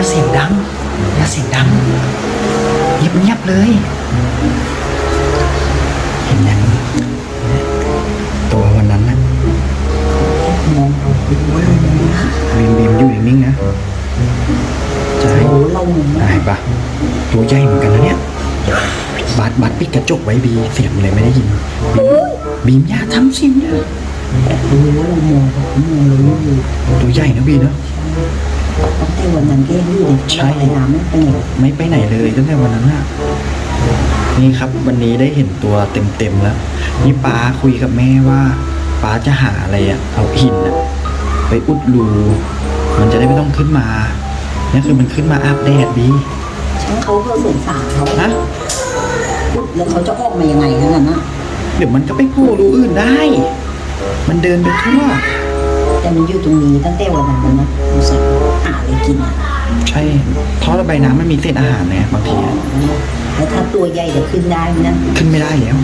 อย่าเสียงดัง อย่าเสียงดังเงียบเงียบๆเลย เห็นยังตัววันนั้นนะมองเราไปด้วยนะบีมบีมอยู่นิ่งๆนะใช่โอ้เราหมุนได้ปะตัวใหญ่เหมือนกันนะเนี่ยบาดบาดปิดกระจกไว้บีเสียงเลยไม่ได้ยิน บีมบีมอย่าทำเสิเนี่ยโอ้เรามองเรามองเราไม่อยู่ตัวใหญ่นะบีเนาะตั้งแต่ วันนั้นก็ยังอยู่ในใช่ในน้ำไม่ไปไหนไม่ไปไหนเลยตั้งแต่วันนั้นอะนี่ครับวันนี้ได้เห็นตัวเต็มๆแล้ว นี่ป้าคุยกับแม่ว่าป้าจะหาอะไรอะเอาหินอะไปอุดรูมันจะได้ไม่ต้องขึ้นมานี่คือมันขึ้นมาอาบแดดบีช่างเขาเขาสงสารเขาฮะปุ๊บแล้วเขาจะออกมายังไงนั่นน่ะเดี๋ยวมันก็ไปโผล่รูอื่นได้ มันเดินไปทั่ว แต่มันอยู่ตรงนี้ตั้งแต่วันนั้นแล้วนะรู้สึ กหาอะไรกินอะใช่ท่อระบายน้ำมันมีเศษอาหารไงบางทีอะแล้วถ้าตัวใหญ่จะขึ้นได้ไหมนะขึ้นไม่ได้แล้ว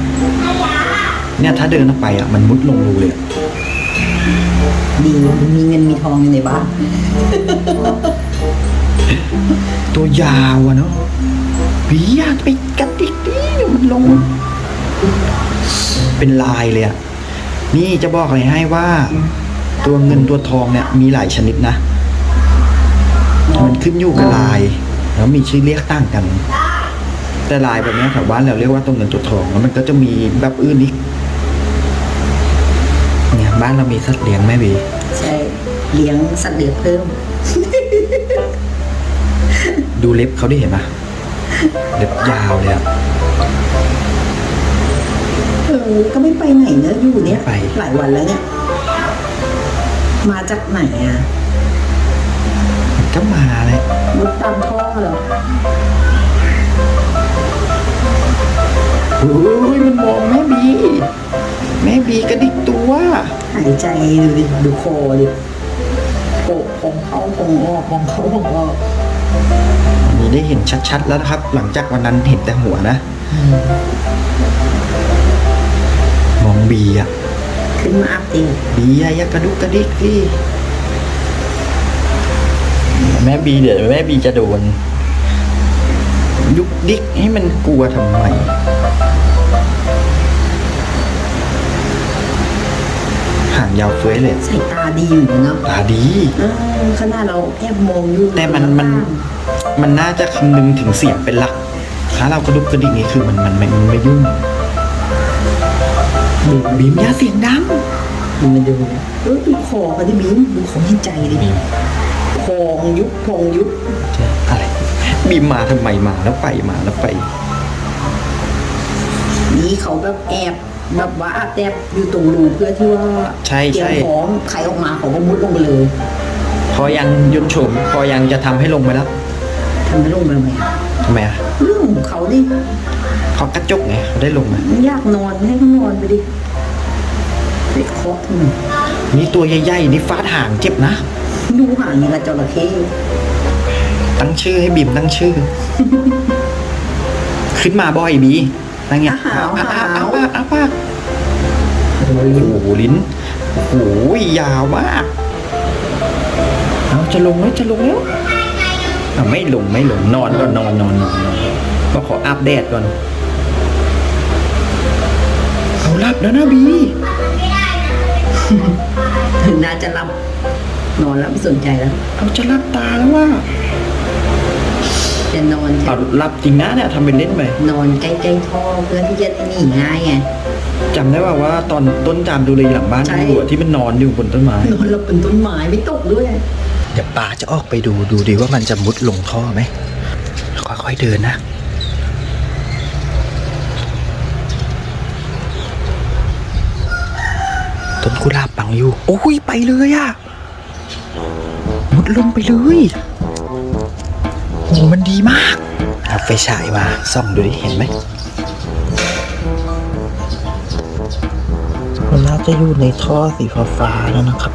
เนี่ยถ้าเดินออกไปอะมันมุดลงรูเลยอะดีมีเงินมีทองอยู่ในบ้านตัวยาวอะเนาะบีอยากไปกัดดิกดิเดี๋ยวมันลง เป็นลายเลยอะนี่จะบอกอะไรให้ว่า ตัวเงินตัวทองเนี่ยมีหลายชนิดนะ มันขึ้นอยู่กับลาย แล้วมีชื่อเรียกต่างกัน แต่ลายแบบเนี้ยแถวบ้านเราเรียกว่าตัวเงินตัวทองแล้วมันก็จะมีแบบอื่นอีกเนี่ยบ้านเรามีสัตว์เลี้ยงแม่บีใช่เลี้ยงสัตว์เลี้ยงเพิ่ม ดูเล็บเขาได้เห็นปะเล็บยาวเลยอะเออก็ไม่ไปไหนเนอะอยู่เนี่ยไปหลายวันแล้วเนี่ย มาจากไหนอะมัน ก็มาเลยมุดตามท่อเหรอโอ้ยมันมองแม่บี แม่บีกระดิกตัวหายใจดูดิดูคอดิโกะพองเข้าพองออกพองเข้าพองออกนี่ได้เห็นชัดๆแล้วนะครับ หลังจากวันนั้นเห็นแต่หัวนะ มองบีอะขึ้นมาอัพตีบีอะอย่ากระดุกกระดิกพี่ แม่บีเดี๋ยวแม่บีจะโดน ยุกดิกให้มันกลัวทำไมห่างยาวเฟ้ยเลยสายตาดีอยู่นะเนาะตาดีเออขนาดเราแอบมองอยู่แต่มันมัน มันน่าจะคำนึงถึงเสียงเป็นหลัก ถ้าเรากระดุกกระดิกนี่คือมันมันมันไม่ยุ่งบีมอย่าเสียงดังมันมาดูเนี่ยเออดูคอเขาดิบีมดูของให้ใจดิบีม พองยุบพองยุบอะไรบีมมาทำไมมาแล้วไปมาแล้วไปนี่เขาแบบแอบแบบว่าแอบอยู่ตรงรูเพื่อที่ว่าใช่เตรียใช่มพร้อมใครออกมาเขาก็มุดลงไปเลยพอยังยนต์โฉมพอยังจะทำให้ลงไปแล้วทำไมลงไปทำไมอะทำไมอะเรื่องของเขาดิเขากระจกไงเขาได้ลงมามันอยากนอนให้เขานอนไปดิไปเคาะทำไมนี่ตัวใหญ่ๆนี่ฟาดหางเจ็บนะ ดูหางอย่างกับจระเข้ตั้งชื่อให้บีมตั้งชื่อ ขึ้นมาบ่อยบีนั่งเงี้ยหาวอ้าหาวอ้าปากอ้าปากโอ้โหลิ้นโอ้โหยาวมากเอาจะลงแล้วจะลงแล้วอะไม่ลงไม่ลงนอนก่อนนอนนอนนอนนอนก็ขออาบแดดก่อนเอาหลับแล้วนะบีน่าจะหลับ นอนแล้วไม่สนใจแล้วเอาจะหลับตาแล้วว่าจะนอนเอาหลับจริงนะเนี่ยทำเป็นเล่นไปนอนใกล้ๆท่อเพื่อที่จะหนีง่ายไง จำได้ว่าว่าตอนต้นจามดูเลยหลังบ้านใช่ อยู่อะที่มันนอนอยู่บนต้นไม้นอนหลับบนต้นไม้ไม่ตกด้วย เดี๋ยวป่าจะออกไปดูดูดีว่ามันจะมุดลงท่อไหมค่อยๆเดินนะ ต้นกุหลาบปังอยู่ โอ้ยไปเลยอะมุ ดลงไปเลยโหมันดีมากเอาไฟฉายมาส่องดูดิเห็นไหมมันน่าจะอยู่ในท่อสีฟ้าๆแล้วนะครับ